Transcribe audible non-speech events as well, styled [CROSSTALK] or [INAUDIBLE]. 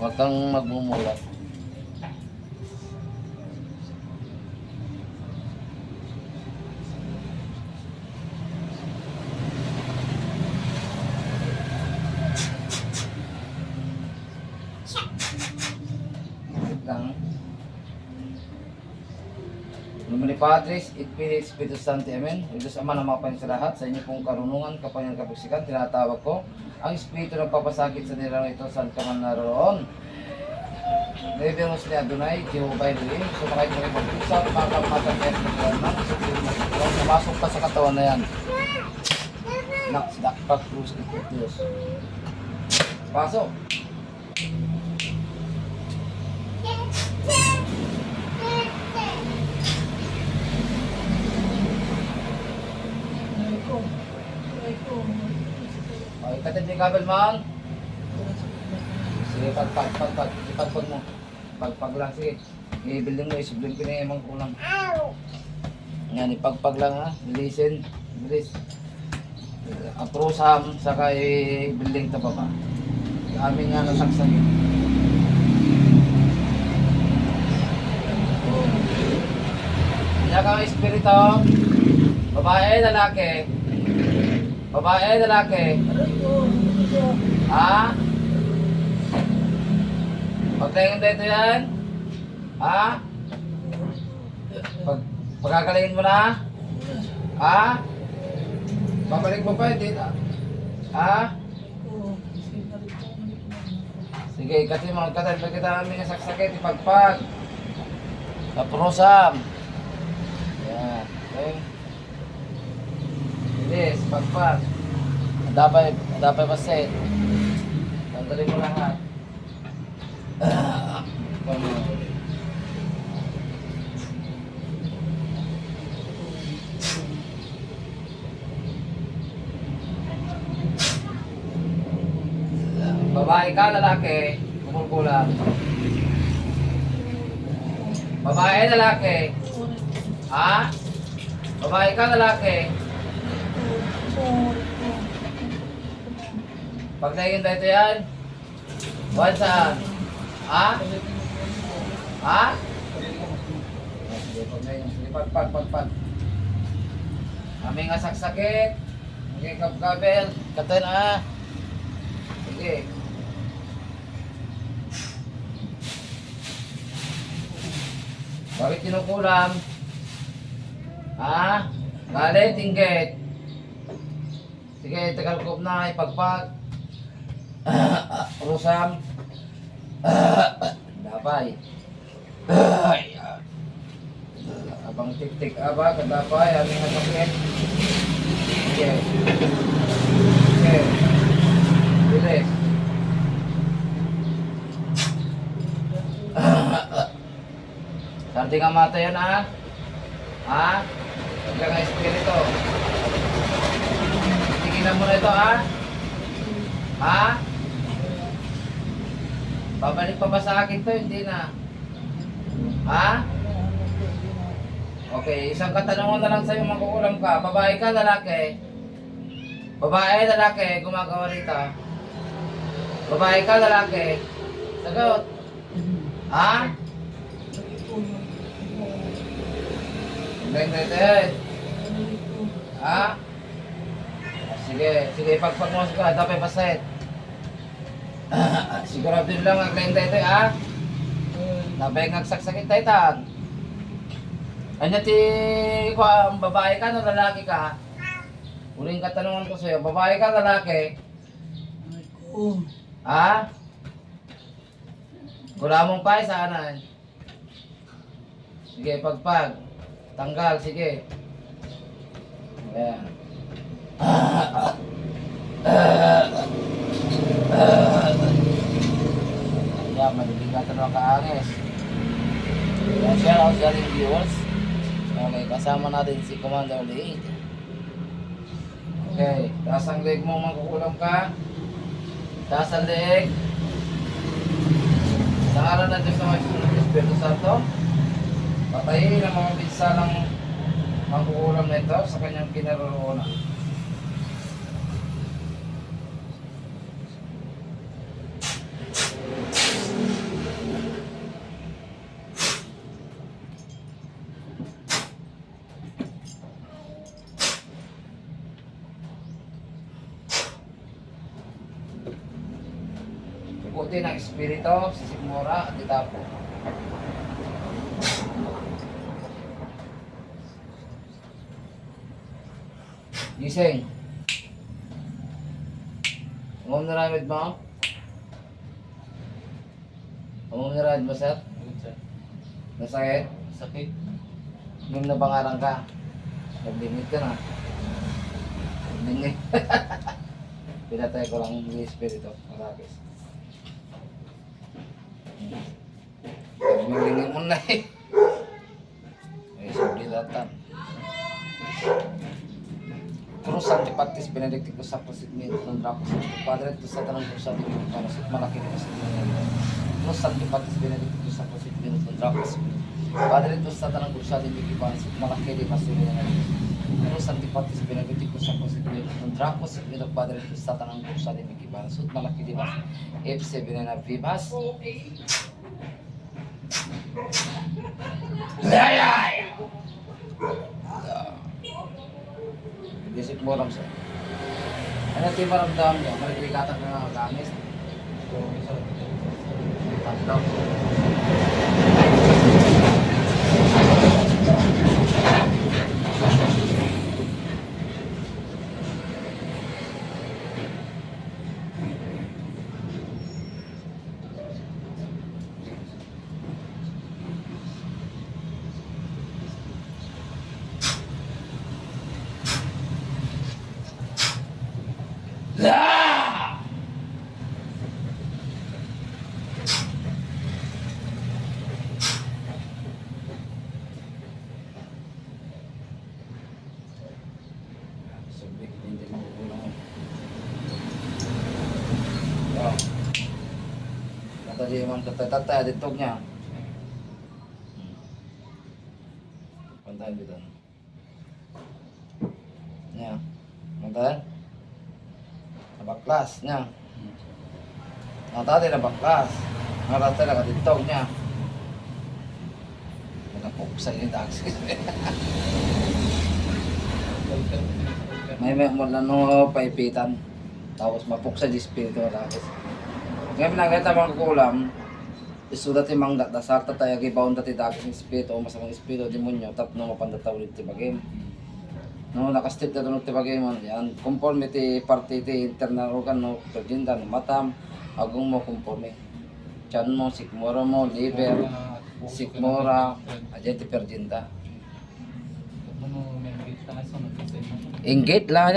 Huwag kang magmumulat. Wait lang. Lumini Padres, it Pilips, Espiritu Santo, Amen. O Diyos Ama na mapapayin sa lahat, sa inyo pong karunungan, kapangyang kapaksikan, tinatawag ko, ang Espiritu ng papasakit sa nilang ito, saan ka man naroon. Revenos ni Adonai, Jehovah Elohim, sumakay mo rin mag-usap, makamatang kaya sa katawan ng na katawan, pumasok pa sa katawan na yan. Nak, dakpak, krus, ikot Diyos. Pasok. Okay, katid ni Kabel man. Sige, pagpag, pagpag, ipagpag mo. Pagpag lang, sige. I-building mo, isublim ko na yung emang kulang. Yan, ipagpag lang ha. Bilisin. Bilis. Aprosam, saka i-building ta baba. Amin nga nasaksagin. Yan kang espiritu. Babae, lalaki. Babae, lalaki. Ha? Pagtingin dito yan? Ha? Pag, pagkakalingin mo na? Ha? Babalik mo pa, na. Ha? Sige, kasi mga katal, pag kita namin yung saksakit, ipagpag. Kaprosam. Yan. Okay. Bilis, pagpag. Adapay, adapay pasit. Tanggalin mo lahat. Babae ka, lalaki, kumulkulang. Babae, lalaki. Ha? Babae ka, lalaki. Pag naging dito yan, buwan saan? Ha? Ha? Pag pag, pag, pag. Kami nga saksakit. Sige, kabkabel. Katayin ah. Sige. Bakit kinukulam? Ha? Galit, inggit. Sige, tagal ko na, ipagpag. Rusam. Dapay. Abang tik-tik aba, kadapay, aming nasakit. Sige. Sige. Bilis. Sardi nga mata yan ha? Ha? Huwag ka nga espiritu. Tigilan mo na ito ha? Ha? Babalik pa ba sa akin to? Hindi na. Ha? Okay, isang katanungan na lang sa'yo makukulam ka. Babae ka, lalaki? Babae, lalaki, gumagawa rito. Babae ka, lalaki? Sagot. Ha? Ganyan Ha? Sige, sige, pagpagmos ka, dapat paset. Sigurado lang ang klaim dito, ha? Dapat ngagsaksakit tayo tan. Ano ti, ko ang babae ka no lalaki ka? Uling katanungan ko sa'yo, babae ka lalaki? Ha? Wala mong pa sa anan. Sige, pagpag. Tanggal, sige. Ayan. Ayan, maliligat na kaangis. Ayan, shout out sa ating viewers. Okay, kasama natin si Commander Lee. Okay, taas ang leg mo, magkukulam ka. Taas ang leg. Sa ngalan ng Diyos na sunod Espiritu Santo, patayin ang mga bisa ng mangkukulam na ito sa kanyang kinaroroonan. Puti ng espiritu, si Sigmura at Itapo. Gising. Umam na ramid mo? Umam na ramid mo, sir? Nasakit? Sakit. Yung nabangaran ka. Naglimit ka na. Naglimit. [LAUGHS] Pinatay ko lang yung espiritu. Marakis. Naglimit mo na eh. Ay, sabilatan. Cruz Antipatis Benedicticus Sacrosignitus non Dracus Padre tu sa tanang kursa di para sa malaki na sa Cruz Antipatis Benedicticus Sacrosignitus non Dracus Padre tu sa tanang para sa malaki di masulya na Cruz Antipatis Benedicticus Sacrosignitus non Dracus Ito Padre tu sa tanang kursa di para sa malaki di mas Epse Venena Vivas Ayay! Bisik mo ram sa. Ano ti maramdam niya? Maligatan na nga gamis. Tatlo. Sabi, hindi mo kulang. Oh. Kata dia man tatay-tatay ditog niya. Pantayin bitan. Niya. Pantayin. Nabaklas niya. Ang tatay nabaklas. Ang tatay nakatitog niya. Nakapuksa yung taxi. May may mo na no paipitan. Tapos mapuksa di espiritu tapos. Ngayon pinagkita mga kukulam, isudat yung mga dasar tayo gibaon dati daging espiritu o masamang espiritu demonyo tap no mapandataw ulit ti bagim. No nakastip na tunod ti bagim mo yan. Conformity party ti internal organ no perjinta no matam agong mo conforme. Chan mo, sikmura mo, liver, sikmura, adyan ti perjinta. Ano, Inggit lang